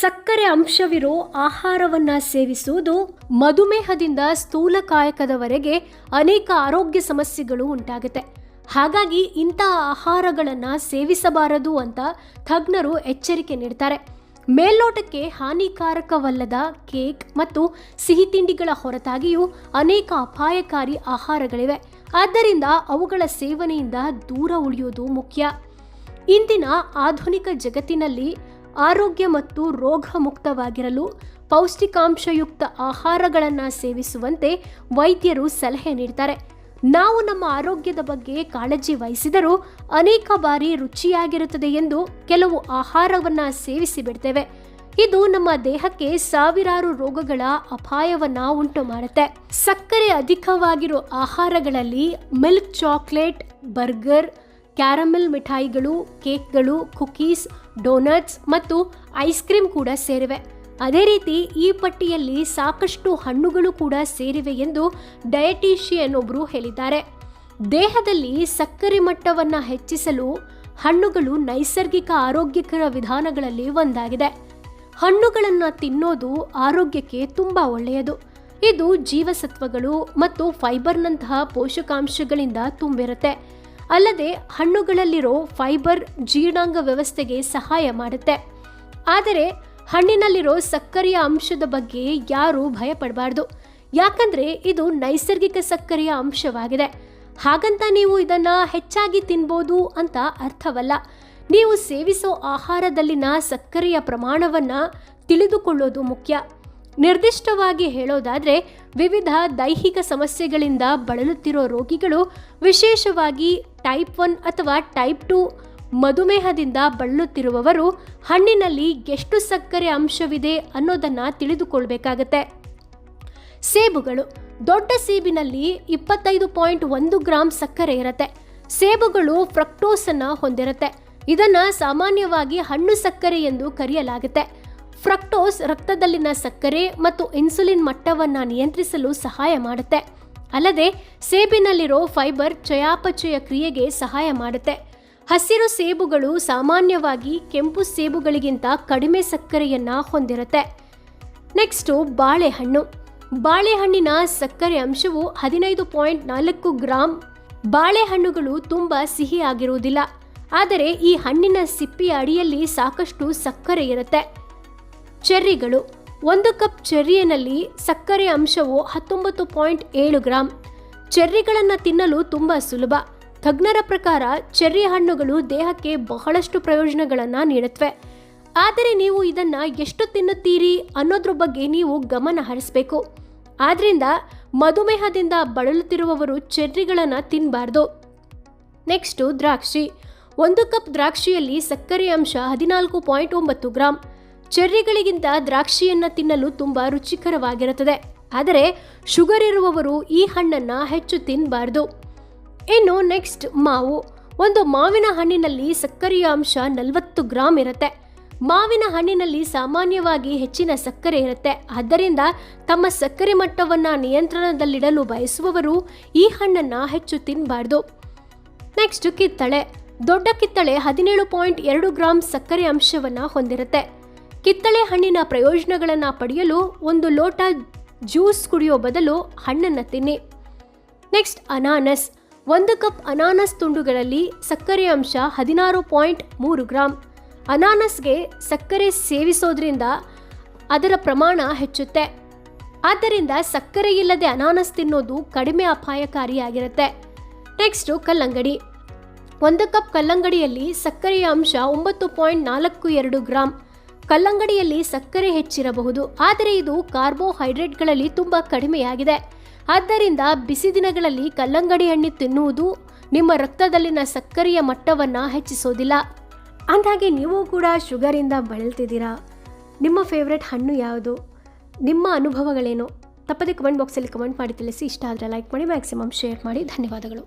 ಸಕ್ಕರೆ ಅಂಶವಿರೋ ಆಹಾರವನ್ನ ಸೇವಿಸುವುದು ಮಧುಮೇಹದಿಂದ ಸ್ಥೂಲಕಾಯಕದವರೆಗೆ ಅನೇಕ ಆರೋಗ್ಯ ಸಮಸ್ಯೆಗಳು ಉಂಟಾಗುತ್ತೆ. ಹಾಗಾಗಿ ಇಂತಹ ಆಹಾರಗಳನ್ನು ಸೇವಿಸಬಾರದು ಅಂತ ತಜ್ಞರು ಎಚ್ಚರಿಕೆ ನೀಡ್ತಾರೆ. ಮೇಲ್ನೋಟಕ್ಕೆ ಹಾನಿಕಾರಕವಲ್ಲದ ಕೇಕ್ ಮತ್ತು ಸಿಹಿ ತಿಂಡಿಗಳ ಹೊರತಾಗಿಯೂ ಅನೇಕ ಅಪಾಯಕಾರಿ ಆಹಾರಗಳಿವೆ. ಆದ್ದರಿಂದ ಅವುಗಳ ಸೇವನೆಯಿಂದ ದೂರ ಉಳಿಯೋದು ಮುಖ್ಯ. ಇಂದಿನ ಆಧುನಿಕ ಜಗತ್ತಿನಲ್ಲಿ ಆರೋಗ್ಯ ಮತ್ತು ರೋಗ ಮುಕ್ತವಾಗಿರಲು ಪೌಷ್ಟಿಕಾಂಶಯುಕ್ತ ಆಹಾರಗಳನ್ನು ಸೇವಿಸುವಂತೆ ವೈದ್ಯರು ಸಲಹೆ ನೀಡ್ತಾರೆ. ನಾವು ನಮ್ಮ ಆರೋಗ್ಯದ ಬಗ್ಗೆ ಕಾಳಜಿ ವಹಿಸಿದರೂ ಅನೇಕ ಬಾರಿ ರುಚಿಯಾಗಿರುತ್ತದೆ ಎಂದು ಕೆಲವು ಆಹಾರವನ್ನು ಸೇವಿಸಿ ಬಿಡ್ತೇವೆ. ಇದು ನಮ್ಮ ದೇಹಕ್ಕೆ ಸಾವಿರಾರು ರೋಗಗಳ ಅಪಾಯವನ್ನ ಉಂಟು ಮಾಡುತ್ತೆ. ಸಕ್ಕರೆ ಅಧಿಕವಾಗಿರೋ ಆಹಾರಗಳಲ್ಲಿ ಮಿಲ್ಕ್ ಚಾಕ್ಲೇಟ್, ಬರ್ಗರ್, ಕ್ಯಾರಮೆಲ್ ಮಿಠಾಯಿಗಳು, ಕೇಕ್ಗಳು, ಕುಕೀಸ್ ಡೋನಟ್ಸ್ ಮತ್ತು ಐಸ್ ಕ್ರೀಮ್ ಕೂಡ ಸೇರಿವೆ. ಅದೇ ರೀತಿ ಈ ಪಟ್ಟಿಯಲ್ಲಿ ಸಾಕಷ್ಟು ಹಣ್ಣುಗಳು ಕೂಡ ಸೇರಿವೆ ಎಂದು ಡಯಟಿಷಿಯನ್ ಒಬ್ಬರು ಹೇಳಿದ್ದಾರೆ. ದೇಹದಲ್ಲಿ ಸಕ್ಕರೆ ಮಟ್ಟವನ್ನು ಹೆಚ್ಚಿಸಲು ಹಣ್ಣುಗಳು ನೈಸರ್ಗಿಕ ಆರೋಗ್ಯಕರ ವಿಧಾನಗಳಲ್ಲಿ ಒಂದಾಗಿದೆ. ಹಣ್ಣುಗಳನ್ನು ತಿನ್ನೋದು ಆರೋಗ್ಯಕ್ಕೆ ತುಂಬ ಒಳ್ಳೆಯದು. ಇದು ಜೀವಸತ್ವಗಳು ಮತ್ತು ಫೈಬರ್ನಂತಹ ಪೋಷಕಾಂಶಗಳಿಂದ ತುಂಬಿರುತ್ತೆ. ಅಲ್ಲದೆ ಹಣ್ಣುಗಳಲ್ಲಿರೋ ಫೈಬರ್ ಜೀರ್ಣಾಂಗ ವ್ಯವಸ್ಥೆಗೆ ಸಹಾಯ ಮಾಡುತ್ತೆ. ಆದರೆ ಹಣ್ಣಿನಲ್ಲಿರೋ ಸಕ್ಕರೆಯ ಅಂಶದ ಬಗ್ಗೆ ಯಾರೂ ಭಯಪಡಬಾರ್ದು. ಯಾಕಂದ್ರೆ ಇದು ನೈಸರ್ಗಿಕ ಸಕ್ಕರೆಯ ಅಂಶವಾಗಿದೆ. ಹಾಗಂತ ನೀವು ಇದನ್ನ ಹೆಚ್ಚಾಗಿ ತಿನ್ಬೋದು ಅಂತ ಅರ್ಥವಲ್ಲ. ನೀವು ಸೇವಿಸೋ ಆಹಾರದಲ್ಲಿನ ಸಕ್ಕರೆಯ ಪ್ರಮಾಣವನ್ನ ತಿಳಿದುಕೊಳ್ಳೋದು ಮುಖ್ಯ. ನಿರ್ದಿಷ್ಟವಾಗಿ ಹೇಳೋದಾದರೆ ವಿವಿಧ ದೈಹಿಕ ಸಮಸ್ಯೆಗಳಿಂದ ಬಳಲುತ್ತಿರೋ ರೋಗಿಗಳು ವಿಶೇಷವಾಗಿ ಟೈಪ್ ಒನ್ ಅಥವಾ ಟೈಪ್ ಟು ಮಧುಮೇಹದಿಂದ ಬಳಲುತ್ತಿರುವವರು ಹಣ್ಣಿನಲ್ಲಿ ಎಷ್ಟು ಸಕ್ಕರೆ ಅಂಶವಿದೆ ಅನ್ನೋದನ್ನು ತಿಳಿದುಕೊಳ್ಬೇಕಾಗತ್ತೆ. ಸೇಬುಗಳು. ದೊಡ್ಡ ಸೇಬಿನಲ್ಲಿ ಇಪ್ಪತ್ತೈದು ಪಾಯಿಂಟ್ ಒಂದು ಗ್ರಾಂ ಸಕ್ಕರೆ ಇರುತ್ತೆ. ಸೇಬುಗಳು ಫ್ರಕ್ಟೋಸನ್ನು ಹೊಂದಿರುತ್ತೆ. ಇದನ್ನು ಸಾಮಾನ್ಯವಾಗಿ ಹಣ್ಣು ಸಕ್ಕರೆ ಎಂದು ಕರೆಯಲಾಗುತ್ತೆ. ಫ್ರಕ್ಟೋಸ್ ರಕ್ತದಲ್ಲಿನ ಸಕ್ಕರೆ ಮತ್ತು ಇನ್ಸುಲಿನ್ ಮಟ್ಟವನ್ನು ನಿಯಂತ್ರಿಸಲು ಸಹಾಯ ಮಾಡುತ್ತೆ. ಅಲ್ಲದೆ ಸೇಬಿನಲ್ಲಿರೋ ಫೈಬರ್ ಚಯಾಪಚಯ ಕ್ರಿಯೆಗೆ ಸಹಾಯ ಮಾಡುತ್ತೆ. ಹಸಿರು ಸೇಬುಗಳು ಸಾಮಾನ್ಯವಾಗಿ ಕೆಂಪು ಸೇಬುಗಳಿಗಿಂತ ಕಡಿಮೆ ಸಕ್ಕರೆಯನ್ನ ಹೊಂದಿರುತ್ತೆ. ನೆಕ್ಸ್ಟು ಬಾಳೆಹಣ್ಣು. ಬಾಳೆಹಣ್ಣಿನ ಸಕ್ಕರೆ ಅಂಶವು ಹದಿನೈದು ಪಾಯಿಂಟ್ ನಾಲ್ಕು ಗ್ರಾಂ. ಬಾಳೆಹಣ್ಣುಗಳು ತುಂಬ ಸಿಹಿಯಾಗಿರುವುದಿಲ್ಲ. ಆದರೆ ಈ ಹಣ್ಣಿನ ಸಿಪ್ಪಿಯ ಅಡಿಯಲ್ಲಿ ಸಾಕಷ್ಟು ಸಕ್ಕರೆ ಇರುತ್ತೆ. ಚೆರ್ರಿಗಳು. ಒಂದು ಕಪ್ ಚೆರ್ರಿಯಲ್ಲಿ ಸಕ್ಕರೆ ಅಂಶವು ಹತ್ತೊಂಬತ್ತು ಪಾಯಿಂಟ್ ಏಳು ಗ್ರಾಂ. ಚೆರ್ರಿಗಳನ್ನು ತಿನ್ನಲು ತುಂಬ ಸುಲಭ. ತಜ್ಞರ ಪ್ರಕಾರ ಚೆರ್ರಿ ಹಣ್ಣುಗಳು ದೇಹಕ್ಕೆ ಬಹಳಷ್ಟು ಪ್ರಯೋಜನಗಳನ್ನು ನೀಡುತ್ತವೆ. ಆದರೆ ನೀವು ಇದನ್ನು ಎಷ್ಟು ತಿನ್ನುತ್ತೀರಿ ಅನ್ನೋದ್ರ ಬಗ್ಗೆ ನೀವು ಗಮನ ಹರಿಸಬೇಕು. ಆದ್ರಿಂದ ಮಧುಮೇಹದಿಂದ ಬಳಲುತ್ತಿರುವವರು ಚೆರ್ರಿಗಳನ್ನು ತಿನ್ನಬಾರ್ದು ನೆಕ್ಸ್ಟು ದ್ರಾಕ್ಷಿ. ಒಂದು ಕಪ್ ದ್ರಾಕ್ಷಿಯಲ್ಲಿ ಸಕ್ಕರೆ ಅಂಶ ಹದಿನಾಲ್ಕು ಪಾಯಿಂಟ್ ಒಂಬತ್ತು ಗ್ರಾಂ. ಚೆರ್ರಿಗಳಿಗಿಂತ ದ್ರಾಕ್ಷಿಯನ್ನು ತಿನ್ನಲು ತುಂಬ ರುಚಿಕರವಾಗಿರುತ್ತದೆ. ಆದರೆ ಶುಗರ್ ಇರುವವರು ಈ ಹಣ್ಣನ್ನು ಹೆಚ್ಚು ತಿನ್ನಬಾರ್ದು ಇನ್ನು ನೆಕ್ಸ್ಟ್ ಮಾವು. ಒಂದು ಮಾವಿನ ಹಣ್ಣಿನಲ್ಲಿ ಸಕ್ಕರೆಯ ಅಂಶ ನಲವತ್ತು ಗ್ರಾಂ ಇರುತ್ತೆ. ಮಾವಿನ ಹಣ್ಣಿನಲ್ಲಿ ಸಾಮಾನ್ಯವಾಗಿ ಹೆಚ್ಚಿನ ಸಕ್ಕರೆ ಇರುತ್ತೆ. ಆದ್ದರಿಂದ ತಮ್ಮ ಸಕ್ಕರೆ ಮಟ್ಟವನ್ನು ನಿಯಂತ್ರಣದಲ್ಲಿಡಲು ಬಯಸುವವರು ಈ ಹಣ್ಣನ್ನು ಹೆಚ್ಚು ತಿನ್ನಬಾರ್ದು ನೆಕ್ಸ್ಟ್ ಕಿತ್ತಳೆ. ದೊಡ್ಡ ಕಿತ್ತಳೆ ಹದಿನೇಳು ಪಾಯಿಂಟ್ ಎರಡು ಗ್ರಾಂ ಸಕ್ಕರೆ ಅಂಶವನ್ನು ಹೊಂದಿರುತ್ತೆ. ಕಿತ್ತಳೆ ಹಣ್ಣಿನ ಪ್ರಯೋಜನಗಳನ್ನು ಪಡೆಯಲು ಒಂದು ಲೋಟ ಜ್ಯೂಸ್ ಕುಡಿಯೋ ಬದಲು ಹಣ್ಣನ್ನು ತಿನ್ನಿ. ನೆಕ್ಸ್ಟ್ ಅನಾನಸ್. ಒಂದು ಕಪ್ ಅನಾನಸ್ ತುಂಡುಗಳಲ್ಲಿ ಸಕ್ಕರೆ ಅಂಶ ಹದಿನಾರು ಪಾಯಿಂಟ್ ಮೂರು ಗ್ರಾಮ್ ಅನಾನಸ್ಗೆ ಸಕ್ಕರೆ ಸೇವಿಸೋದ್ರಿಂದ ಅದರ ಪ್ರಮಾಣ ಹೆಚ್ಚುತ್ತೆ. ಆದ್ದರಿಂದ ಸಕ್ಕರೆ ಇಲ್ಲದೆ ಅನಾನಸ್ ತಿನ್ನೋದು ಕಡಿಮೆ ಅಪಾಯಕಾರಿಯಾಗಿರುತ್ತೆ. ನೆಕ್ಸ್ಟು ಕಲ್ಲಂಗಡಿ. ಒಂದು ಕಪ್ ಕಲ್ಲಂಗಡಿಯಲ್ಲಿ ಸಕ್ಕರೆಯ ಅಂಶ ಒಂಬತ್ತು ಪಾಯಿಂಟ್ ನಾಲ್ಕು ಎರಡು ಗ್ರಾಂ. ಕಲ್ಲಂಗಡಿಯಲ್ಲಿ ಸಕ್ಕರೆ ಹೆಚ್ಚಿರಬಹುದು, ಆದರೆ ಇದು ಕಾರ್ಬೋಹೈಡ್ರೇಟ್ಗಳಲ್ಲಿ ತುಂಬ ಕಡಿಮೆಯಾಗಿದೆ. ಆದ್ದರಿಂದ ಬಿಸಿ ದಿನಗಳಲ್ಲಿ ಕಲ್ಲಂಗಡಿ ಹಣ್ಣು ತಿನ್ನುವುದು ನಿಮ್ಮ ರಕ್ತದಲ್ಲಿನ ಸಕ್ಕರೆಯ ಮಟ್ಟವನ್ನು ಹೆಚ್ಚಿಸೋದಿಲ್ಲ. ಅಂದಾಗೆ ನೀವು ಕೂಡ ಶುಗರಿಂದ ಬಳಲ್ತಿದ್ದೀರಾ? ನಿಮ್ಮ ಫೇವ್ರೆಟ್ ಹಣ್ಣು ಯಾವುದು? ನಿಮ್ಮ ಅನುಭವಗಳೇನು? ತಪ್ಪದೆ ಕಮೆಂಟ್ ಬಾಕ್ಸಲ್ಲಿ ಕಮೆಂಟ್ ಮಾಡಿ ತಿಳಿಸಿ. ಇಷ್ಟ ಆದರೆ ಲೈಕ್ ಮಾಡಿ ಮ್ಯಾಕ್ಸಿಮಮ್ ಶೇರ್ ಮಾಡಿ. ಧನ್ಯವಾದಗಳು.